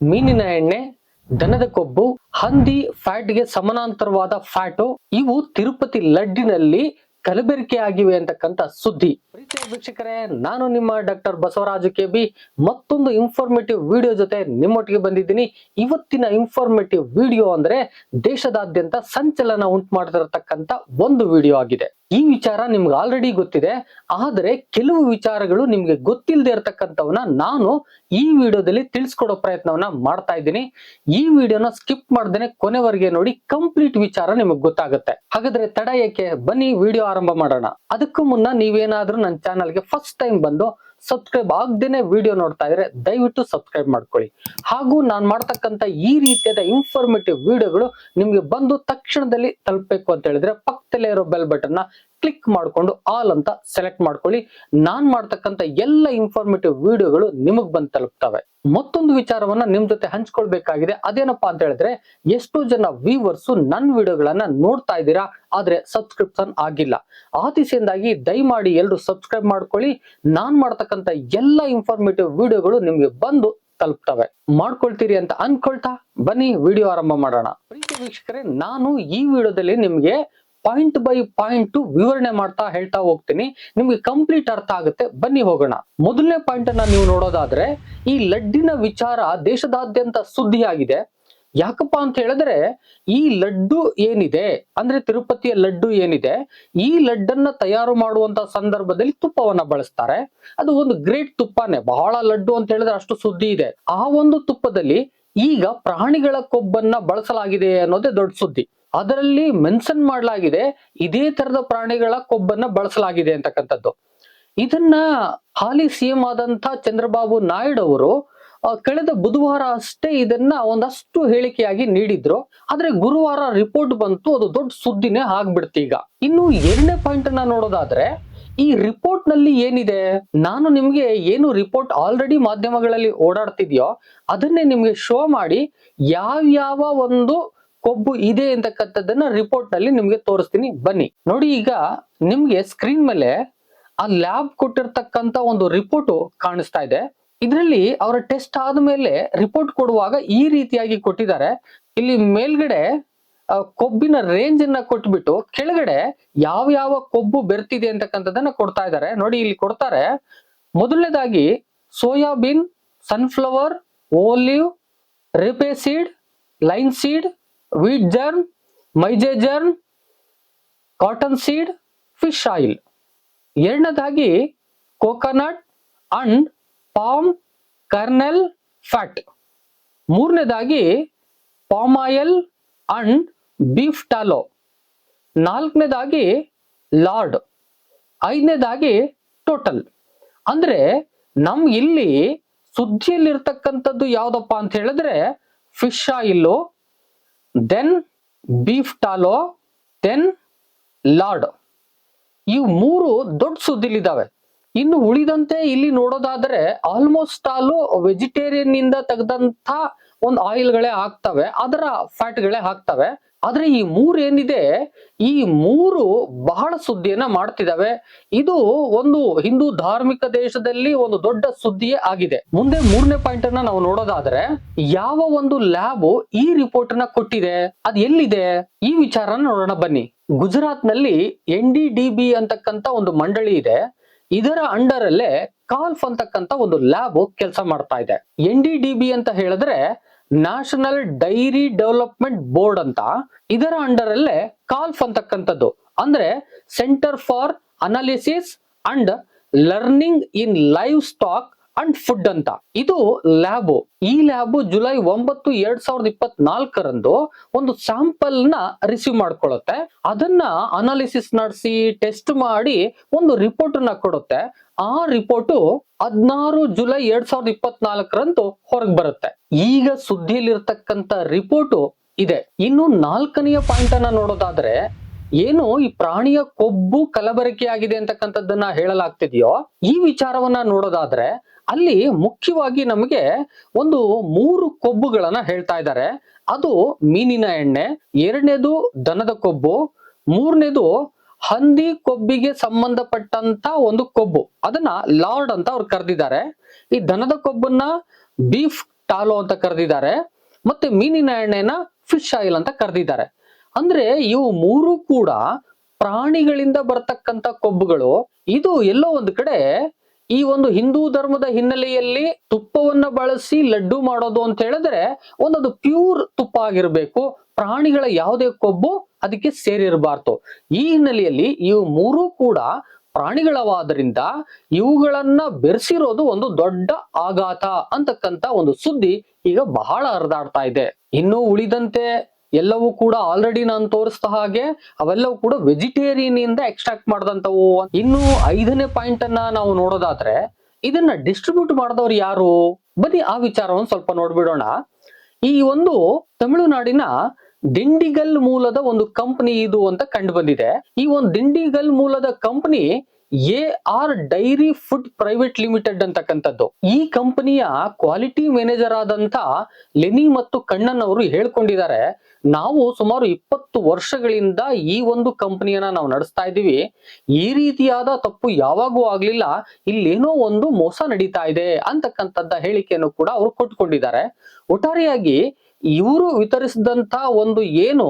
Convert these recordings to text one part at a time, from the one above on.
ಮೀನಿನ ಎಣ್ಣೆ, ದನದ ಕೊಬ್ಬು, ಹಂದಿ, ಫ್ಯಾಟ್ಗೆ ಸಮಾನಾಂತರವಾದ ಫ್ಯಾಟು, ಇವು ತಿರುಪತಿ ಲಡ್ಡಿನಲ್ಲಿ ಕಲಬೆರಕೆ ಆಗಿವೆ ಅಂತಕ್ಕಂಥ ಸುದ್ದಿ. ಪ್ರೀತಿಯ ವೀಕ್ಷಕರೇ, ನಾನು ನಿಮ್ಮ ಡಾಕ್ಟರ್ ಬಸವರಾಜು ಕೆ ಬಿ. ಮತ್ತೊಂದು ಇನ್ಫಾರ್ಮೇಟಿವ್ ವಿಡಿಯೋ ಜೊತೆ ನಿಮ್ಮೊಟ್ಟಿಗೆ ಬಂದಿದ್ದೀನಿ. ಇವತ್ತಿನ ಇನ್ಫಾರ್ಮೇಟಿವ್ ವಿಡಿಯೋ ಅಂದ್ರೆ ದೇಶದಾದ್ಯಂತ ಸಂಚಲನ ಉಂಟು ಮಾಡದಿರತಕ್ಕಂತ ಒಂದು ವಿಡಿಯೋ ಆಗಿದೆ. ಈ ವಿಚಾರ ನಿಮ್ಗೆ ಆಲ್ರೆಡಿ ಗೊತ್ತಿದೆ. ಆದರೆ ಕೆಲವು ವಿಚಾರಗಳು ನಿಮ್ಗೆ ಗೊತ್ತಿಲ್ಲದೆ ಇರತಕ್ಕಂಥವನ್ನ ನಾನು ಈ ವಿಡಿಯೋದಲ್ಲಿ ತಿಳಿಸ್ಕೊಡೋ ಪ್ರಯತ್ನವನ್ನ ಮಾಡ್ತಾ ಇದ್ದೀನಿ. ಈ ವಿಡಿಯೋನ ಸ್ಕಿಪ್ ಮಾಡ್ದೇನೆ ಕೊನೆವರೆಗೆ ನೋಡಿ ಕಂಪ್ಲೀಟ್ ವಿಚಾರ ನಿಮಗೆ ಗೊತ್ತಾಗುತ್ತೆ. ಹಾಗಾದ್ರೆ ತಡ ಏಕೆ? ಬನ್ನಿ, ವಿಡಿಯೋ ಆರಂಭ ಮಾಡೋಣ. ಅದಕ್ಕೂ ಮುನ್ನ ನೀವೇನಾದ್ರೂ ನನ್ನ ಚಾನಲ್ಗೆ ಫಸ್ಟ್ ಟೈಮ್ ಬಂದು ಸಬ್ಸ್ಕ್ರೈಬ್ ಆಗದೇನೆ ವಿಡಿಯೋ ನೋಡ್ತಾ ಇದ್ರೆ ದಯವಿಟ್ಟು ಸಬ್ಸ್ಕ್ರೈಬ್ ಮಾಡ್ಕೊಳ್ಳಿ. ಹಾಗೂ ನಾನು ಮಾಡ್ತಕ್ಕಂಥ ಈ ರೀತಿಯಾದ ಇನ್ಫಾರ್ಮೇಟಿವ್ ವಿಡಿಯೋಗಳು ನಿಮ್ಗೆ ಬಂದು ತಕ್ಷಣದಲ್ಲಿ ತಲುಪಬೇಕು ಅಂತ ಹೇಳಿದ್ರೆ ಪಕ್ಕದಲ್ಲೇ ಇರೋ ಬೆಲ್ ಬಟನ್ನ ಕ್ಲಿಕ್ ಮಾಡ್ಕೊಂಡು ಆಲ್ ಅಂತ ಸೆಲೆಕ್ಟ್ ಮಾಡ್ಕೊಳ್ಳಿ. ನಾನ್ ಮಾಡ್ತಕ್ಕಂಥ ಎಲ್ಲ ಇನ್ಫಾರ್ಮೇಟಿವ್ ವಿಡಿಯೋಗಳು ನಿಮಗ್ ಬಂದು ತಲುಪ್ತವೆ. ಮತ್ತೊಂದು ವಿಚಾರವನ್ನ ನಿಮ್ ಜೊತೆ ಹಂಚ್ಕೊಳ್ಬೇಕಾಗಿದೆ. ಅದೇನಪ್ಪಾ ಅಂತ ಹೇಳಿದ್ರೆ, ಎಷ್ಟೋ ಜನ ವ್ಯೂವರ್ಸ್ ನನ್ನ ವಿಡಿಯೋಗಳನ್ನ ನೋಡ್ತಾ ಇದ್ದೀರಾ, ಆದ್ರೆ ಸಬ್ಸ್ಕ್ರಿಪ್ಷನ್ ಆಗಿಲ್ಲ. ಆ ದಿಸೆಯಿಂದಾಗಿ ದಯಮಾಡಿ ಎಲ್ಲರೂ ಸಬ್ಸ್ಕ್ರೈಬ್ ಮಾಡ್ಕೊಳ್ಳಿ. ನಾನ್ ಮಾಡ್ತಕ್ಕಂಥ ಎಲ್ಲ ಇನ್ಫಾರ್ಮೇಟಿವ್ ವಿಡಿಯೋಗಳು ನಿಮ್ಗೆ ಬಂದು ತಲುಪ್ತವೆ. ಮಾಡ್ಕೊಳ್ತೀರಿ ಅಂತ ಅನ್ಕೊಳ್ತಾ ಬನ್ನಿ ವಿಡಿಯೋ ಆರಂಭ ಮಾಡೋಣ. ಪ್ರೀತಿ ವೀಕ್ಷಕರೇ, ನಾನು ಈ ವಿಡಿಯೋದಲ್ಲಿ ನಿಮ್ಗೆ ಪಾಯಿಂಟ್ ಬೈ ಪಾಯಿಂಟ್ ವಿವರಣೆ ಮಾಡ್ತಾ ಹೇಳ್ತಾ ಹೋಗ್ತೀನಿ. ನಿಮ್ಗೆ ಕಂಪ್ಲೀಟ್ ಅರ್ಥ ಆಗುತ್ತೆ. ಬನ್ನಿ ಹೋಗೋಣ. ಮೊದಲನೇ ಪಾಯಿಂಟ್ ಅನ್ನ ನೀವು ನೋಡೋದಾದ್ರೆ, ಈ ಲಡ್ಡಿನ ವಿಚಾರ ದೇಶದಾದ್ಯಂತ ಸುದ್ದಿ ಆಗಿದೆ ಯಾಕಪ್ಪ ಅಂತ ಹೇಳಿದ್ರೆ, ಈ ಲಡ್ಡು ಏನಿದೆ, ಅಂದ್ರೆ ತಿರುಪತಿಯ ಲಡ್ಡು ಏನಿದೆ, ಈ ಲಡ್ಡನ್ನ ತಯಾರು ಮಾಡುವಂತ ಸಂದರ್ಭದಲ್ಲಿ ತುಪ್ಪವನ್ನ ಬಳಸ್ತಾರೆ. ಅದು ಒಂದು ಗ್ರೇಟ್ ತುಪ್ಪನೇ. ಬಹಳ ಲಡ್ಡು ಅಂತ ಹೇಳಿದ್ರೆ ಅಷ್ಟು ಸುದ್ದಿ ಇದೆ. ಆ ಒಂದು ತುಪ್ಪದಲ್ಲಿ ಈಗ ಪ್ರಾಣಿಗಳ ಕೊಬ್ಬನ್ನ ಬಳಸಲಾಗಿದೆ ಅನ್ನೋದೇ ದೊಡ್ಡ ಸುದ್ದಿ. ಅದರಲ್ಲಿ ಮೆನ್ಷನ್ ಮಾಡಲಾಗಿದೆ ಇದೇ ತರದ ಪ್ರಾಣಿಗಳ ಕೊಬ್ಬನ್ನ ಬಳಸಲಾಗಿದೆ ಅಂತಕ್ಕಂಥದ್ದು. ಇದನ್ನ ಹಾಲಿ ಸಿಎಂ ಆದಂತ ಚಂದ್ರಬಾಬು ನಾಯ್ಡು ಅವರು ಕಳೆದ ಬುಧವಾರ ಅಷ್ಟೇ ಇದನ್ನ ಒಂದಷ್ಟು ಹೇಳಿಕೆಯಾಗಿ ನೀಡಿದ್ರು. ಆದ್ರೆ ಗುರುವಾರ ರಿಪೋರ್ಟ್ ಬಂತು, ಅದು ದೊಡ್ಡ ಸುದ್ದಿನೇ ಆಗ್ಬಿಡ್ತು ಈಗ. ಇನ್ನು ಎರಡನೇ ಪಾಯಿಂಟ್ ಅನ್ನ ನೋಡೋದಾದ್ರೆ ಈ ರಿಪೋರ್ಟ್ನಲ್ಲಿ ಏನಿದೆ? ನಾನು ನಿಮ್ಗೆ ಏನು ರಿಪೋರ್ಟ್ ಆಲ್ರೆಡಿ ಮಾಧ್ಯಮಗಳಲ್ಲಿ ಓಡಾಡ್ತಿದ್ಯೋ, ಅದನ್ನೇ ನಿಮ್ಗೆ ಶೋ ಮಾಡಿ ಯಾವ್ಯಾವ ಒಂದು ಕೊಬ್ಬು ಇದೆ ಅಂತಕ್ಕಂಥದ್ದನ್ನ ರಿಪೋರ್ಟ್ನಲ್ಲಿ ನಿಮ್ಗೆ ತೋರಿಸ್ತೀನಿ. ಬನ್ನಿ. ನೋಡಿ ಈಗ ನಿಮ್ಗೆ ಸ್ಕ್ರೀನ್ ಮೇಲೆ ಆ ಲ್ಯಾಬ್ ಕೊಟ್ಟಿರ್ತಕ್ಕಂತ ಒಂದು ರಿಪೋರ್ಟ್ ಕಾಣಿಸ್ತಾ ಇದೆ. ಇದರಲ್ಲಿ ಅವರ ಟೆಸ್ಟ್ ಆದ್ಮೇಲೆ ರಿಪೋರ್ಟ್ ಕೊಡುವಾಗ ಈ ರೀತಿಯಾಗಿ ಕೊಟ್ಟಿದ್ದಾರೆ. ಇಲ್ಲಿ ಮೇಲ್ಗಡೆ ಕೊಬ್ಬಿನ ರೇಂಜ್ ಅನ್ನ ಕೊಟ್ಬಿಟ್ಟು ಕೆಳಗಡೆ ಯಾವ ಯಾವ ಕೊಬ್ಬು ಬೆರ್ತಿದೆ ಅಂತಕ್ಕಂಥದ್ದನ್ನ ಕೊಡ್ತಾ ಇದ್ದಾರೆ. ನೋಡಿ, ಇಲ್ಲಿ ಕೊಡ್ತಾರೆ ಮೊದಲನೇದಾಗಿ soybean sunflower olive rapeseed linseed wheat germ maize germ cottonseed fish oil ಎರಡನೇದಾಗಿ coconut and palm kernel fat ಮೂರನೇದಾಗಿ palm oil and beef tallow ನಾಲ್ಕನೇದಾಗಿ ಲಾರ್ಡ್. ಐದನೇದಾಗಿ ಟೋಟಲ್. ಅಂದ್ರೆ ನಮ್ ಇಲ್ಲಿ ಸುದ್ದಿಯಲ್ಲಿರ್ತಕ್ಕಂಥದ್ದು ಯಾವ್ದಪ್ಪ ಅಂತ ಹೇಳಿದ್ರೆ fish oil then beef tallow then lard. ಇವು ಮೂರು ದೊಡ್ಡ ಸುದ್ದಿಲಿದ್ದಾವೆ ಇನ್ನು ಉಳಿದಂತೆ ಇಲ್ಲಿ ನೋಡೋದಾದ್ರೆ ಆಲ್ಮೋಸ್ಟ್ ಆಲು ವೆಜಿಟೇರಿಯನ್ ಇಂದ ತೆಗೆದಂತ ಒಂದು ಆಯಿಲ್ಗಳೇ ಹಾಕ್ತವೆ ಅದರ ಫ್ಯಾಟ್ಗಳೇ ಆಗ್ತವೆ. ಆದ್ರೆ ಈ ಮೂರು ಏನಿದೆ, ಈ ಮೂರು ಬಹಳ ಸುದ್ದಿಯನ್ನ ಮಾಡ್ತಿದ್ದಾವೆ ಇದು ಒಂದು ಹಿಂದೂ ಧಾರ್ಮಿಕ ದೇಶದಲ್ಲಿ ಒಂದು ದೊಡ್ಡ ಸುದ್ದಿಯೇ ಆಗಿದೆ. ಮುಂದೆ ಮೂರನೇ ಪಾಯಿಂಟ್ ಅನ್ನ ನಾವು ನೋಡೋದಾದ್ರೆ, ಯಾವ ಒಂದು ಲ್ಯಾಬ್ ಈ ರಿಪೋರ್ಟ್ನ ಕೊಟ್ಟಿದೆ? ಅದು ಎಲ್ಲಿದೆ? ಈ ವಿಚಾರನ ನೋಡೋಣ ಬನ್ನಿ. ಗುಜರಾತ್ನಲ್ಲಿ ಎನ್ ಡಿ ಡಿ ಬಿ ಅಂತಕ್ಕಂತ ಒಂದು ಮಂಡಳಿ ಇದೆ. ಇದರ ಅಂಡರ್ ಅಲ್ಲೇ ಕಾಲ್ಫ್ ಅಂತಕ್ಕಂತ ಒಂದು ಲ್ಯಾಬ್ ಕೆಲಸ ಮಾಡ್ತಾ ಇದೆ. ಎನ್ ಡಿ ಡಿ ಬಿ ಅಂತ ಹೇಳಿದ್ರೆ ನ್ಯಾಷನಲ್ ಡೈರಿ ಡೆವಲಪ್ಮೆಂಟ್ ಬೋರ್ಡ್ ಅಂತ, ಇದರ ಅಂಡರ್ ಅಲ್ಲೇ ಕಾಲ್ಫ್ ಅಂತಕ್ಕಂಥದ್ದು. ಅಂದ್ರೆ centre for analysis and learning in livestock and food ಅಂತ. ಇದು ಲ್ಯಾಬ್ ಈ ಲ್ಯಾಬ್ ಜುಲೈ ಒಂಬತ್ತು ಎರಡ್ ಸಾವಿರದ ಇಪ್ಪತ್ನಾಲ್ಕರಂದು ಒಂದು ಸ್ಯಾಂಪಲ್ನ ರಿಸೀವ್ ಮಾಡ್ಕೊಳ್ಳುತ್ತೆ ಅದನ್ನ ಅನಾಲಿಸಿಸ್ ನಡೆಸಿ ಟೆಸ್ಟ್ ಮಾಡಿ, ಒಂದು ರಿಪೋರ್ಟ್ನ ಕೊಡುತ್ತೆ. ಆ ರಿಪೋರ್ಟ್ ಹದಿನಾರು ಜುಲೈ ಎರಡ್ ಸಾವಿರದ ಇಪ್ಪತ್ನಾಲ್ಕರಂದು ಹೊರಗೆ ಬರುತ್ತೆ. ಈಗ ಸುದ್ದಿಯಲ್ಲಿರ್ತಕ್ಕಂಥ ರಿಪೋರ್ಟ್ ಇದೆ. ಇನ್ನು ನಾಲ್ಕನೆಯ ಪಾಯಿಂಟ್ ಅನ್ನ ನೋಡೋದಾದ್ರೆ, ಏನು ಈ ಪ್ರಾಣಿಯ ಕೊಬ್ಬು ಕಲಬೆರಕೆಯಾಗಿದೆ ಅಂತಕ್ಕಂಥದ್ದನ್ನ ಹೇಳಲಾಗ್ತಿದೆಯೋ, ಈ ವಿಚಾರವನ್ನ ನೋಡೋದಾದ್ರೆ, ಅಲ್ಲಿ ಮುಖ್ಯವಾಗಿ ನಮಗೆ ಒಂದು ಮೂರು ಕೊಬ್ಬುಗಳನ್ನ ಹೇಳ್ತಾ ಇದ್ದಾರೆ. ಅದು ಮೀನಿನ ಎಣ್ಣೆ, ಎರಡನೇದು ದನದ ಕೊಬ್ಬು, ಮೂರನೇದು ಹಂದಿ ಕೊಬ್ಬಿಗೆ ಸಂಬಂಧಪಟ್ಟಂತ ಒಂದು ಕೊಬ್ಬು. ಅದನ್ನ ಲಾರ್ಡ್ ಅಂತ ಅವ್ರು ಕರೆದಿದ್ದಾರೆ. ಈ ದನದ ಕೊಬ್ಬನ್ನ ಬೀಫ್ ಟಾಲೋ ಅಂತ ಕರೆದಿದ್ದಾರೆ. ಮತ್ತೆ ಮೀನಿನ ಎಣ್ಣೆನ ಫಿಶ್ ಆಯಿಲ್ ಅಂತ ಕರೆದಿದ್ದಾರೆ. ಅಂದ್ರೆ ಇವು ಮೂರು ಕೂಡ ಪ್ರಾಣಿಗಳಿಂದ ಬರ್ತಕ್ಕಂತ ಕೊಬ್ಬುಗಳು. ಇದು ಎಲ್ಲೋ ಒಂದು ಕಡೆ ಈ ಒಂದು ಹಿಂದೂ ಧರ್ಮದ ಹಿನ್ನೆಲೆಯಲ್ಲಿ ತುಪ್ಪವನ್ನ ಬಳಸಿ ಲಡ್ಡು ಮಾಡೋದು ಅಂತ ಹೇಳಿದ್ರೆ ಒಂದೊಂದು ಪ್ಯೂರ್ ತುಪ್ಪ ಆಗಿರ್ಬೇಕು. ಪ್ರಾಣಿಗಳ ಯಾವುದೇ ಕೊಬ್ಬು ಅದಕ್ಕೆ ಸೇರಿರಬಾರ್ದು. ಈ ಹಿನ್ನೆಲೆಯಲ್ಲಿ ಇವು ಮೂರು ಕೂಡ ಪ್ರಾಣಿಗಳವಾದ್ರಿಂದ ಇವುಗಳನ್ನ ಬೆರೆಸಿರೋದು ಒಂದು ದೊಡ್ಡ ಆಘಾತ ಅಂತಕ್ಕಂತ ಒಂದು ಸುದ್ದಿ ಈಗ ಬಹಳ ಹರಿದಾಡ್ತಾ ಇದೆ. ಇನ್ನು ಉಳಿದಂತೆ ಎಲ್ಲವೂ ಕೂಡ ಆಲ್ರೆಡಿ ನಾನು ತೋರಿಸಿದ ಹಾಗೆ ಅವೆಲ್ಲವೂ ಕೂಡ ವೆಜಿಟೇರಿಯನ್ ಇಂದ ಎಕ್ಸ್ಟ್ರಾಕ್ಟ್ ಮಾಡಿದಂಥವು. ಇನ್ನು ಐದನೇ ಪಾಯಿಂಟ್ ಅನ್ನ ನಾವು ನೋಡೋದಾದ್ರೆ ಇದನ್ನ ಡಿಸ್ಟ್ರಿಬ್ಯೂಟ್ ಮಾಡಿದವರು ಯಾರು? ಬನ್ನಿ ಆ ವಿಚಾರವನ್ನು ಸ್ವಲ್ಪ ನೋಡ್ಬಿಡೋಣ. ಈ ಒಂದು ತಮಿಳುನಾಡಿನ ದಿಂಡಿಗಲ್ ಮೂಲದ ಒಂದು ಕಂಪನಿ ಇದು ಅಂತ ಕಂಡು ಬಂದಿದೆ. ಈ ಒಂದು ದಿಂಡಿಗಲ್ ಮೂಲದ company A R dairy food private limited ಅಂತಕ್ಕಂಥದ್ದು. ಈ ಕಂಪನಿಯ ಕ್ವಾಲಿಟಿ ಮ್ಯಾನೇಜರ್ ಆದಂತ ಲೆನಿ ಮತ್ತು ಕಣ್ಣನ್ ಅವರು ಹೇಳ್ಕೊಂಡಿದ್ದಾರೆ, ನಾವು ಸುಮಾರು ಇಪ್ಪತ್ತು ವರ್ಷಗಳಿಂದ ಈ ಒಂದು ಕಂಪನಿಯನ್ನ ನಾವು ನಡೆಸ್ತಾ ಇದ್ದೀವಿ. ಈ ರೀತಿಯಾದ ತಪ್ಪು ಯಾವಾಗೂ ಆಗ್ಲಿಲ್ಲ, ಇಲ್ಲೇನೋ ಒಂದು ಮೋಸ ನಡೀತಾ ಇದೆ ಅಂತಕ್ಕಂಥದ್ದ ಹೇಳಿಕೆಯನ್ನು ಕೂಡ ಅವರು ಕೊಟ್ಕೊಂಡಿದ್ದಾರೆ ಒಟ್ಟಾರೆಯಾಗಿ ಇವರು ವಿತರಿಸಿದಂತ ಒಂದು ಏನು,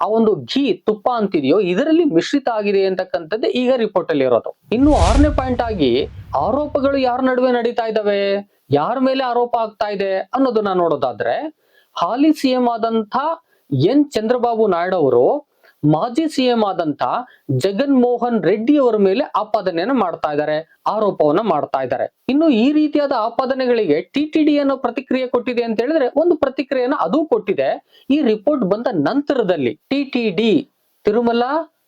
ಆ ಒಂದು ಘೀ, ತುಪ್ಪ ಅಂತಿದೆಯೋ, ಇದರಲ್ಲಿ ಮಿಶ್ರಿತ ಆಗಿದೆ ಅಂತಕ್ಕಂಥದ್ದು ಈಗ ರಿಪೋರ್ಟ್ ಅಲ್ಲಿ ಇರೋದು. ಇನ್ನು ಆರನೇ ಪಾಯಿಂಟ್ ಆಗಿ ಆರೋಪಗಳು ಯಾರ ನಡುವೆ ನಡೀತಾ ಇದಾವೆ ಯಾರ ಮೇಲೆ ಆರೋಪ ಆಗ್ತಾ ಇದೆ ಅನ್ನೋದನ್ನ ನೋಡೋದಾದ್ರೆ, ಹಾಲಿ ಸಿಎಂ ಆದಂತ ಎನ್ ಚಂದ್ರಬಾಬು ನಾಯ್ಡು ಅವರು ಮಾಜಿ ಸಿಎಂ ಆದಂತ ಜಗನ್ ಮೋಹನ್ ರೆಡ್ಡಿ ಅವರ ಮೇಲೆ ಆಪಾದನೆಯನ್ನು ಮಾಡ್ತಾ ಇದ್ದಾರೆ, ಆರೋಪವನ್ನ ಮಾಡ್ತಾ ಇದ್ದಾರೆ. ಇನ್ನು ಈ ರೀತಿಯಾದ ಆಪಾದನೆಗಳಿಗೆ ಟಿ ಟಿ ಡಿ ಅನ್ನೋ ಪ್ರತಿಕ್ರಿಯೆ ಕೊಟ್ಟಿದೆ ಅಂತ ಹೇಳಿದ್ರೆ ಒಂದು ಪ್ರತಿಕ್ರಿಯೆನ ಅದು ಕೊಟ್ಟಿದೆ. ಈ ರಿಪೋರ್ಟ್ ಬಂದ ನಂತರದಲ್ಲಿ T T D Tirumala,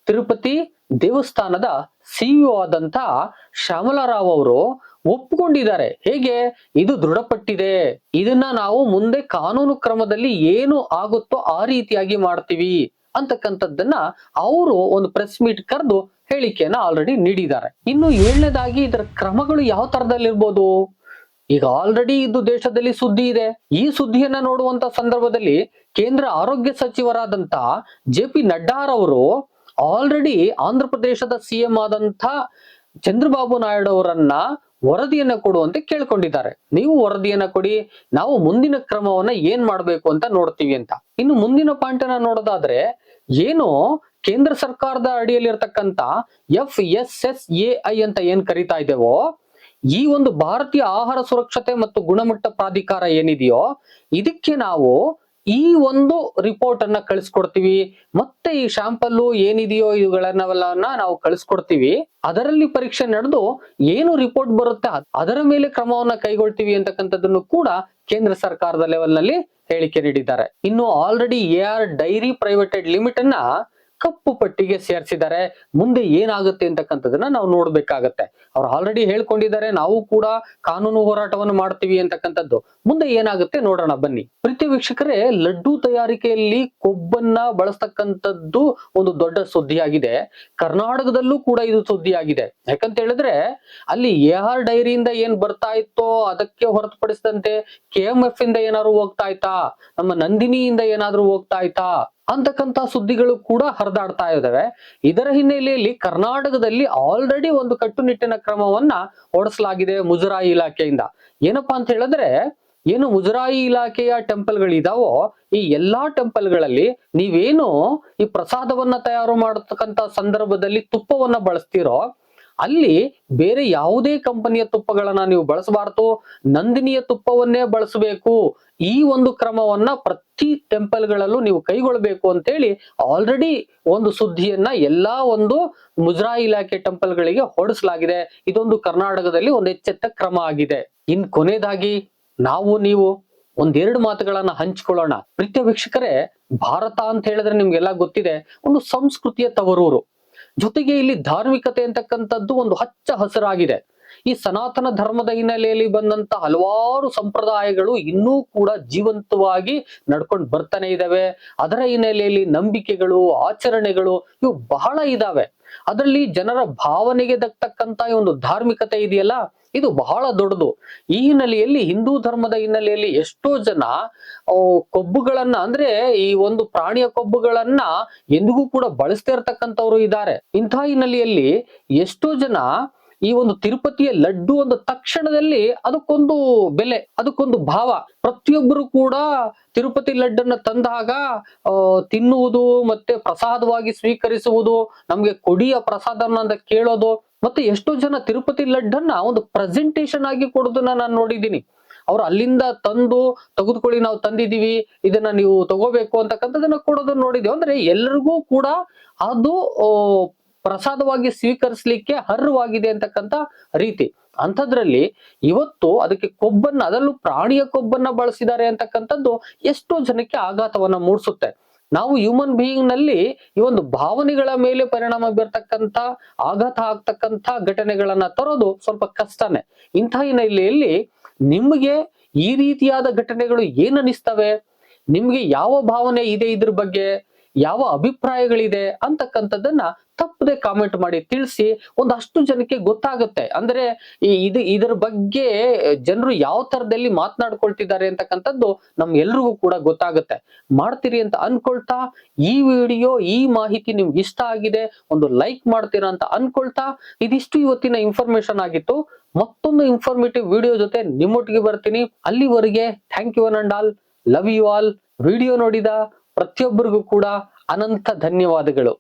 Tirupati ದೇವಸ್ಥಾನದ ಸಿಇಒ ಆದಂತ ಶ್ಯಾಮಲಾರಾವ್ ಅವರು ಒಪ್ಪಿಕೊಂಡಿದ್ದಾರೆ ಹೇಗೆ? ಇದು ದೃಢಪಟ್ಟಿದೆ. ಇದನ್ನ ನಾವು ಮುಂದೆ ಕಾನೂನು ಕ್ರಮದಲ್ಲಿ ಏನು ಆಗುತ್ತೋ ಆ ರೀತಿಯಾಗಿ ಮಾಡ್ತೀವಿ. ಅಂತಕ್ಕಂಥದ್ದನ್ನ ಅವರು ಒಂದು ಪ್ರೆಸ್ ಮೀಟ್ ಕರೆದು ಹೇಳಿಕೆಯನ್ನ ಆಲ್ರೆಡಿ ನೀಡಿದ್ದಾರೆ. ಇನ್ನು ಏಳನೇದಾಗಿ ಇದರ ಕ್ರಮಗಳು ಯಾವ ತರದಲ್ಲಿರ್ಬೋದು ಈಗ ಆಲ್ರೆಡಿ ಇದು ದೇಶದಲ್ಲಿ ಸುದ್ದಿ ಇದೆ. ಈ ಸುದ್ದಿಯನ್ನ ನೋಡುವಂತ ಸಂದರ್ಭದಲ್ಲಿ ಕೇಂದ್ರ ಆರೋಗ್ಯ ಸಚಿವರಾದಂತ ಜೆ ಪಿ ನಡ್ಡಾರವರು ಆಲ್ರೆಡಿ ಆಂಧ್ರ ಪ್ರದೇಶದ ಸಿಎಂ ಆದಂತ ಚಂದ್ರಬಾಬು ನಾಯ್ಡು ಅವರನ್ನ ವರದಿಯನ್ನ ಕೊಡುವಂತೆ ಕೇಳ್ಕೊಂಡಿದ್ದಾರೆ. ನೀವು ವರದಿಯನ್ನ ಕೊಡಿ, ನಾವು ಮುಂದಿನ ಕ್ರಮವನ್ನ ಏನ್ ಮಾಡ್ಬೇಕು ಅಂತ ನೋಡ್ತೀವಿ ಅಂತ. ಇನ್ನು ಮುಂದಿನ ಪಾಯಿಂಟ್ ಅನ್ನ ನೋಡೋದಾದ್ರೆ, ಏನು ಕೇಂದ್ರ ಸರ್ಕಾರದ ಅಡಿಯಲ್ಲಿ ಇರ್ತಕ್ಕಂತ F S S A I ಅಂತ ಏನ್ ಕರಿತಾ ಇದ್ದೇವೋ, ಈ ಒಂದು ಭಾರತೀಯ ಆಹಾರ ಸುರಕ್ಷತೆ ಮತ್ತು ಗುಣಮಟ್ಟ ಪ್ರಾಧಿಕಾರ ಏನಿದೆಯೋ, ಇದಕ್ಕೆ ನಾವು ಈ ಒಂದು ರಿಪೋರ್ಟ್ ಅನ್ನ ಕಳಿಸ್ಕೊಡ್ತೀವಿ. ಮತ್ತೆ ಈ ಶಾಂಪಲ್ಲು ಏನಿದೆಯೋ ಇವುಗಳನ್ನವೆಲ್ಲ ನಾವು ಕಳಿಸ್ಕೊಡ್ತೀವಿ. ಅದರಲ್ಲಿ ಪರೀಕ್ಷೆ ನಡೆದು ಏನು ರಿಪೋರ್ಟ್ ಬರುತ್ತೆ ಅದರ ಮೇಲೆ ಕ್ರಮವನ್ನ ಕೈಗೊಳ್ತೀವಿ ಅಂತಕ್ಕಂಥದ್ದನ್ನು ಕೂಡ ಕೇಂದ್ರ ಸರ್ಕಾರದ ಲೆವೆಲ್ನಲ್ಲಿ ಹೇಳಿಕೆ ನೀಡಿದ್ದಾರೆ. ಇನ್ನು already A R dairy privated limit ಅನ್ನ ಕಪ್ಪು ಪಟ್ಟಿಗೆ ಸೇರಿಸಿದ್ದಾರೆ. ಮುಂದೆ ಏನಾಗುತ್ತೆ ಅಂತಕ್ಕಂಥದ್ದನ್ನ ನಾವು ನೋಡ್ಬೇಕಾಗತ್ತೆ. ಅವ್ರು ಆಲ್ರೆಡಿ ಹೇಳ್ಕೊಂಡಿದ್ದಾರೆ, ನಾವು ಕೂಡ ಕಾನೂನು ಹೋರಾಟವನ್ನು ಮಾಡ್ತೀವಿ ಅಂತಕ್ಕಂಥದ್ದು. ಮುಂದೆ ಏನಾಗುತ್ತೆ ನೋಡೋಣ, ಬನ್ನಿ. ಪ್ರೀತಿ ವೀಕ್ಷಕರೇ, ಲಡ್ಡು ತಯಾರಿಕೆಯಲ್ಲಿ ಕೊಬ್ಬನ್ನ ಬಳಸ್ತಕ್ಕಂಥದ್ದು ಒಂದು ದೊಡ್ಡ ಸುದ್ದಿಯಾಗಿದೆ. ಕರ್ನಾಟಕದಲ್ಲೂ ಕೂಡ ಇದು ಸುದ್ದಿಯಾಗಿದೆ. ಯಾಕಂತ ಹೇಳಿದ್ರೆ, ಅಲ್ಲಿ ಎ ಆರ್ ಡೈರಿಯಿಂದ ಏನ್ ಬರ್ತಾ ಇತ್ತೋ ಅದಕ್ಕೆ ಹೊರತುಪಡಿಸಿದಂತೆ ಕೆ ಎಂ ಎಫ್ ಇಂದ ಏನಾದ್ರು ಹೋಗ್ತಾ ಇತ್ತಾ? ನಮ್ಮ ನಂದಿನಿಯಿಂದ ಏನಾದ್ರೂ ಹೋಗ್ತಾ ಇತ್ತಾ? ಅಂತಕ್ಕಂತ ಸುದ್ದಿಗಳು ಕೂಡ ಹರಿದಾಡ್ತಾ ಇದ್ದಾವೆ ಇದರ ಹಿನ್ನೆಲೆಯಲ್ಲಿ ಕರ್ನಾಟಕದಲ್ಲಿ ಆಲ್ರೆಡಿ ಒಂದು ಕಟ್ಟುನಿಟ್ಟಿನ ಕ್ರಮವನ್ನ ಹೊರಡಿಸಲಾಗಿದೆ ಮುಜರಾಯಿ ಇಲಾಖೆಯಿಂದ. ಏನಪ್ಪಾ ಅಂತ ಹೇಳಿದ್ರೆ, ಏನು ಮುಜರಾಯಿ ಇಲಾಖೆಯ ಟೆಂಪಲ್ಗಳಿದಾವೋ, ಈ ಎಲ್ಲಾ ಟೆಂಪಲ್ಗಳಲ್ಲಿ ನೀವೇನು ಈ ಪ್ರಸಾದವನ್ನ ತಯಾರು ಮಾಡತಕ್ಕಂತ ಸಂದರ್ಭದಲ್ಲಿ ತುಪ್ಪವನ್ನ ಬಳಸ್ತೀರೋ ಅಲ್ಲಿ ಬೇರೆ ಯಾವುದೇ ಕಂಪನಿಯ ತುಪ್ಪಗಳನ್ನ ನೀವು ಬಳಸಬಾರ್ದು. ನಂದಿನಿಯ ತುಪ್ಪವನ್ನೇ ಬಳಸಬೇಕು. ಈ ಒಂದು ಕ್ರಮವನ್ನ ಪ್ರತಿ ಟೆಂಪಲ್ಗಳಲ್ಲೂ ನೀವು ಕೈಗೊಳ್ಬೇಕು ಅಂತೇಳಿ ಆಲ್ರೆಡಿ ಒಂದು ಸುದ್ದಿಯನ್ನ ಎಲ್ಲಾ ಒಂದು ಮುಜರಾ ಇಲಾಖೆ ಟೆಂಪಲ್ಗಳಿಗೆ ಹೊರಡಿಸಲಾಗಿದೆ ಇದೊಂದು ಕರ್ನಾಟಕದಲ್ಲಿ ಒಂದು ಎಚ್ಚೆತ್ತ ಕ್ರಮ ಆಗಿದೆ. ಇನ್ ಕೊನೆಯದಾಗಿ ನಾವು ನೀವು ಒಂದೆರಡು ಮಾತುಗಳನ್ನ ಹಂಚಿಕೊಳ್ಳೋಣ. ಪ್ರೀತಿಯ ವೀಕ್ಷಕರೇ, ಭಾರತ ಅಂತ ಹೇಳಿದ್ರೆ ನಿಮ್ಗೆಲ್ಲ ಗೊತ್ತಿದೆ, ಒಂದು ಸಂಸ್ಕೃತಿಯ ತವರೂರು. ಜೊತೆಗೆ ಇಲ್ಲಿ ಧಾರ್ಮಿಕತೆ ಅಂತಕ್ಕಂಥದ್ದು ಒಂದು ಹಚ್ಚ ಹಸಿರಾಗಿದೆ. ಈ ಸನಾತನ ಧರ್ಮದ ಹಿನ್ನೆಲೆಯಲ್ಲಿ ಬಂದಂತ ಹಲವಾರು ಸಂಪ್ರದಾಯಗಳು ಇನ್ನೂ ಕೂಡ ಜೀವಂತವಾಗಿ ನಡ್ಕೊಂಡು ಬರ್ತಾನೆ ಇದ್ದಾವೆ ಅದರ ಹಿನ್ನೆಲೆಯಲ್ಲಿ ನಂಬಿಕೆಗಳು, ಆಚರಣೆಗಳು ಇವು ಬಹಳ ಇದಾವೆ. ಅದರಲ್ಲಿ ಜನರ ಭಾವನೆಗೆ ದಕ್ಕತಕ್ಕಂತ ಒಂದು ಧಾರ್ಮಿಕತೆ ಇದೆಯಲ್ಲ, ಇದು ಬಹಳ ದೊಡ್ಡದು. ಈ ಹಿನ್ನೆಲೆಯಲ್ಲಿ ಹಿಂದೂ ಧರ್ಮದ ಹಿನ್ನೆಲೆಯಲ್ಲಿ ಎಷ್ಟೋ ಜನ ಕೊಬ್ಬುಗಳನ್ನ ಅಂದ್ರೆ ಈ ಒಂದು ಪ್ರಾಣಿಯ ಕೊಬ್ಬುಗಳನ್ನ ಎಂದಿಗೂ ಕೂಡ ಬಳಸ್ತಾ ಇರ್ತಕ್ಕಂಥವ್ರು ಇದ್ದಾರೆ. ಇಂಥ ಹಿನ್ನೆಲೆಯಲ್ಲಿ ಎಷ್ಟೋ ಜನ ಈ ಒಂದು ತಿರುಪತಿಯ ಲಡ್ಡು ಒಂದು ತಕ್ಷಣದಲ್ಲಿ ಅದಕ್ಕೊಂದು ಬೆಲೆ, ಅದಕ್ಕೊಂದು ಭಾವ. ಪ್ರತಿಯೊಬ್ಬರು ಕೂಡ ತಿರುಪತಿ ಲಡ್ಡನ್ನ ತಂದಾಗ ತಿನ್ನುವುದು ಮತ್ತೆ ಪ್ರಸಾದವಾಗಿ ಸ್ವೀಕರಿಸುವುದು, ನಮ್ಗೆ ಕೊಡಿಯ ಪ್ರಸಾದನ ಅಂತ ಕೇಳೋದು, ಮತ್ತೆ ಎಷ್ಟೋ ಜನ ತಿರುಪತಿ ಲಡ್ಡನ್ನ ಒಂದು ಪ್ರೆಸೆಂಟೇಶನ್ ಆಗಿ ಕೊಡೋದನ್ನ ನಾನು ನೋಡಿದ್ದೀನಿ. ಅವ್ರು ಅಲ್ಲಿಂದ ತಂದು ತೆಗೆದುಕೊಳ್ಳಿ ನಾವು ತಂದಿದೀವಿ ಇದನ್ನ ನೀವು ತಗೋಬೇಕು ಅಂತಕ್ಕಂಥದ್ದನ್ನ ಕೊಡೋದನ್ನ ನೋಡಿದ್ದೀವಿ. ಅಂದ್ರೆ ಎಲ್ರಿಗೂ ಕೂಡ ಅದು ಪ್ರಸಾದವಾಗಿ ಸ್ವೀಕರಿಸಲಿಕ್ಕೆ ಅರ್ಹವಾಗಿದೆ ಅಂತಕ್ಕಂಥ ರೀತಿ. ಅಂಥದ್ರಲ್ಲಿ ಇವತ್ತು ಅದಕ್ಕೆ ಕೊಬ್ಬನ್ನ, ಅದರಲ್ಲೂ ಪ್ರಾಣಿಯ ಕೊಬ್ಬನ್ನ ಬಳಸಿದ್ದಾರೆ ಅಂತಕ್ಕಂಥದ್ದು ಎಷ್ಟೋ ಜನಕ್ಕೆ ಆಘಾತವನ್ನ ಮೂಡಿಸುತ್ತೆ. ನಾವು ಹ್ಯೂಮನ್ ಬೀಯಿಂಗ್ನಲ್ಲಿ ಈ ಒಂದು ಭಾವನೆಗಳ ಮೇಲೆ ಪರಿಣಾಮ ಬೀರ್ತಕ್ಕಂಥ, ಆಘಾತ ಆಗ್ತಕ್ಕಂಥ ಘಟನೆಗಳನ್ನ ತರೋದು ಸ್ವಲ್ಪ ಕಷ್ಟನೇ. ಇಂತಹ ಹಿನ್ನೆಲೆಯಲ್ಲಿ ನಿಮಗೆ ಈ ರೀತಿಯಾದ ಘಟನೆಗಳು ಏನ್ ಅನಿಸ್ತವೆ? ನಿಮ್ಗೆ ಯಾವ ಭಾವನೆ ಇದೆ ಇದ್ರ ಬಗ್ಗೆ? ಯಾವ ಅಭಿಪ್ರಾಯಗಳಿದೆ? ಅಂತಕ್ಕಂಥದ್ದನ್ನ ತಪ್ಪದೆ ಕಾಮೆಂಟ್ ಮಾಡಿ ತಿಳಿಸಿ ಒಂದಷ್ಟು ಜನಕ್ಕೆ ಗೊತ್ತಾಗುತ್ತೆ. ಅಂದ್ರೆ ಇದು, ಇದರ ಬಗ್ಗೆ ಜನರು ಯಾವ ತರದಲ್ಲಿ ಮಾತನಾಡ್ಕೊಳ್ತಿದ್ದಾರೆ ಅಂತಕ್ಕಂಥದ್ದು ನಮ್ ಎಲ್ರಿಗೂ ಕೂಡ ಗೊತ್ತಾಗುತ್ತೆ. ಮಾಡ್ತೀರಿ ಅಂತ ಅನ್ಕೊಳ್ತಾ, ಈ ವಿಡಿಯೋ, ಈ ಮಾಹಿತಿ ನಿಮ್ಗೆ ಇಷ್ಟ ಆಗಿದೆ, ಒಂದು ಲೈಕ್ ಮಾಡ್ತೀರಾ ಅಂತ ಅನ್ಕೊಳ್ತಾ, ಇದಿಷ್ಟು ಇವತ್ತಿನ ಇನ್ಫಾರ್ಮೇಶನ್ ಆಗಿತ್ತು. ಮತ್ತೊಂದು ಇನ್ಫಾರ್ಮೇಟಿವ್ ವಿಡಿಯೋ ಜೊತೆ ನಿಮ್ಮೊಟ್ಟಿಗೆ ಬರ್ತೀನಿ. ಅಲ್ಲಿವರೆಗೆ thank you and all love you all video ನೋಡಿದ ಪ್ರತಿಯೊಬ್ಬರಿಗೂ ಕೂಡ ಅನಂತ ಧನ್ಯವಾದಗಳು.